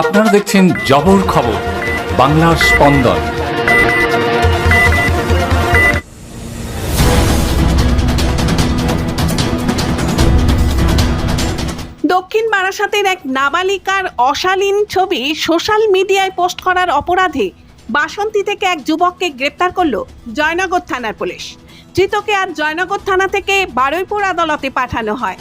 আপনারা দেখছেন জবর খবর, বাংলার স্পন্দন। দক্ষিণ বারাসাতের এক নাবালিকার অশালীন ছবি সোশ্যাল মিডিয়ায় পোস্ট করার অপরাধে বাসন্তী থেকে এক যুবককে গ্রেপ্তার করল জয়নগর থানার পুলিশ। ধৃতকে আর জয়নগর থানা থেকে বারুইপুর আদালতে পাঠানো হয়।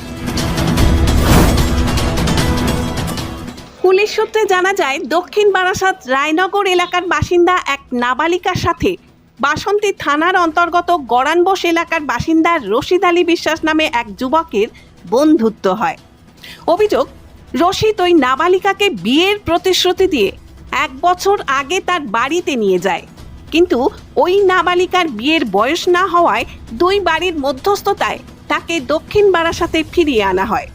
পুলিশ সূত্রে জানা যায়, দক্ষিণ বারাসাত রায়নগর এলাকার বাসিন্দা এক নাবালিকার সাথে বাসন্তী থানার অন্তর্গত গরানবোস এলাকার বাসিন্দা রশিদ আলী বিশ্বাস নামে এক যুবকের বন্ধুত্ব হয়। অভিযোগ, রশিদ ওই নাবালিকাকে বিয়ের প্রতিশ্রুতি দিয়ে এক বছর আগে তার বাড়িতে নিয়ে যায়। কিন্তু ওই নাবালিকার বিয়ের বয়স না হওয়ায় দুই বাড়ির মধ্যস্থতায় তাকে দক্ষিণ বারাসাতে ফিরিয়ে আনা হয়।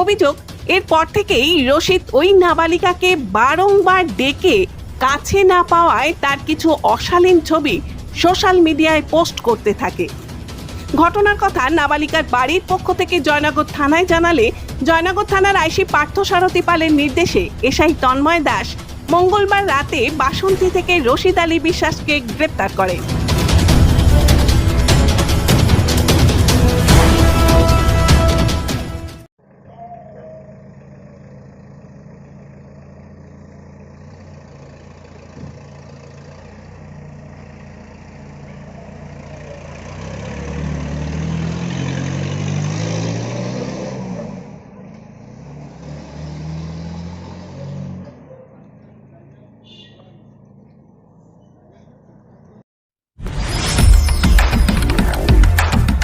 অভিযোগ এরপর থেকেই রশিদ ওই নাবালিকাকে বারংবার ডেকে কাছে না পাওয়ায় তার কিছু অশালীন ছবি সোশ্যাল মিডিয়ায় পোস্ট করতে থাকে। ঘটনার কথা নাবালিকার বাড়ির পক্ষ থেকে জয়নগর থানায় জানালে জয়নগর থানার আইসি পার্থ সারথী পালের নির্দেশে এসআই তন্ময় দাস মঙ্গলবার রাতে বাসন্তী থেকে রশিদ আলী বিশ্বাসকে গ্রেপ্তার করে।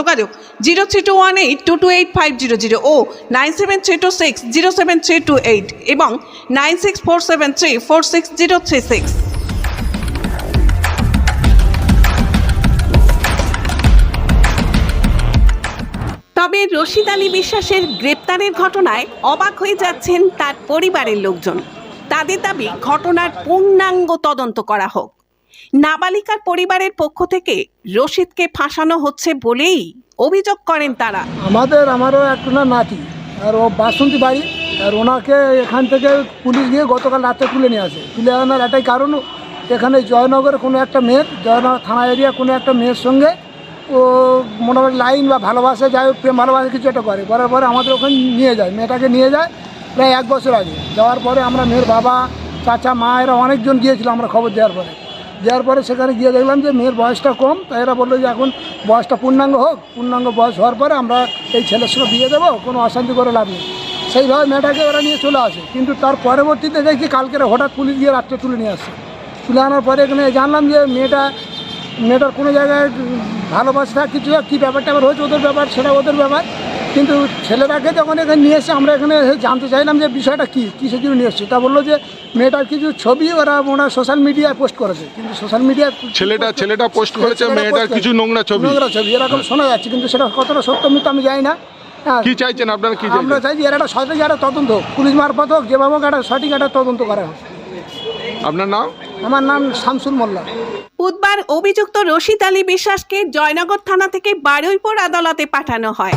যোগাযোগ zero three two one eight two two eight five zero zero ও nine seven three two six zero seven three two eight এবং nine six four seven three four six zero three six. তবে রশিদ আলী বিশ্বাসের গ্রেপ্তারের ঘটনায় অবাক হয়ে যাচ্ছেন তার পরিবারের লোকজন। তাদের দাবি, ঘটনার পূর্ণাঙ্গ তদন্ত করা হোক। নাবালিকার পরিবারের পক্ষ থেকে রশিদকে ফাঁসানো হচ্ছে বলেই অভিযোগ করেন তারা। আমাদের, আমারও একটা নাতি। আর ও বাসন্তী বাড়ি, আর ওনাকে এখান থেকে পুলিশ গিয়ে গতকাল রাতে তুলে নিয়ে আসে। তুলে আনার একটাই কারণ, এখানে জয়নগরে কোনো একটা মেয়ের, জয়নগর থানা এরিয়া কোনো একটা মেয়ের সঙ্গে ও মোটামুটি লাইন বা ভালোবাসা যায় প্রেম, ভালোবাসা কিছু একটা করে। করার পরে আমাদের ওখানে নিয়ে যায়, মেয়েটাকে নিয়ে যায় প্রায় এক বছর আগে। যাওয়ার পরে আমরা মেয়ের বাবা, চাচা, মা, এরা অনেকজন গিয়েছিল আমরা খবর দেওয়ার পরে। দেওয়ার পরে সেখানে গিয়ে দেখলাম যে মেয়ের বয়সটা কম, তাই এরা বলল যে এখন বয়সটা পূর্ণাঙ্গ হোক, পূর্ণাঙ্গ বয়স হওয়ার পরে আমরা এই ছেলের সঙ্গে বিয়ে দেবো, কোনো অশান্তি করে লাভ নেই। সেইভাবে মেয়েটাকে ওরা নিয়ে চলে আসে। কিন্তু তার পরবর্তীতে দেখি কালকে হঠাৎ পুলিশ গিয়ে রাত্রে তুলে নিয়ে আসছে তুলে আনার পরে এখানে জানলাম যে মেয়েটা, মেয়েটার কোনো জায়গায় ভালোবাসা, কিছু কী ব্যাপার ট্যাপার হয়েছে ওদের ব্যাপার, সেটা ওদের ব্যাপার। কিন্তু ছেলেটাকে যখন এখানে নিয়ে এসে আমরা এখানে এসে জানতে চাইলাম যে বিষয়টা কী কিসের জন্য নিয়ে এসছে তা বলল যে মেয়েটার কিছু ছবি ওরা ওরা সোশ্যাল মিডিয়ায় পোস্ট করেছে। কিন্তু সোশ্যাল মিডিয়ায় ছেলেটা ছেলেটা পোস্ট করেছে মেয়েটার কিছু নোংরা ছবি। নোংরা ছবি এরকম শোনা যাচ্ছে কিন্তু সেটা কতটা সত্য মিথ্যা আমি জানি না। হ্যাঁ, কি চাইছেন আপনারা কি আমরা চাইছি এর একটা সঠিক একটা তদন্ত পুলিশ মারফত হোক যেভাবে হোক একটা সঠিক একটা তদন্ত করা হোক। আপনার নাম? আমার নাম শামসুল মোল্লা। বুধবার অভিযুক্ত রশিদ আলী বিশ্বাসকে জয়নগর থানা থেকে বারুইপুর আদালতে পাঠানো হয়।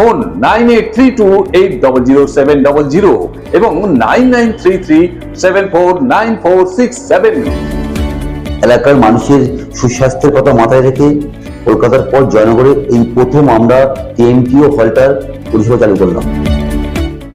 ফোন নাইন এবং nine nine three three seven four nine four six seven. এলাকার মানুষের সুস্বাস্থ্যের কথা মাথায় রেখে কলকাতার পর জয়নগরে এই প্রথম আমরা টিএমপিও হলটার পরিষেবা চালু করলাম।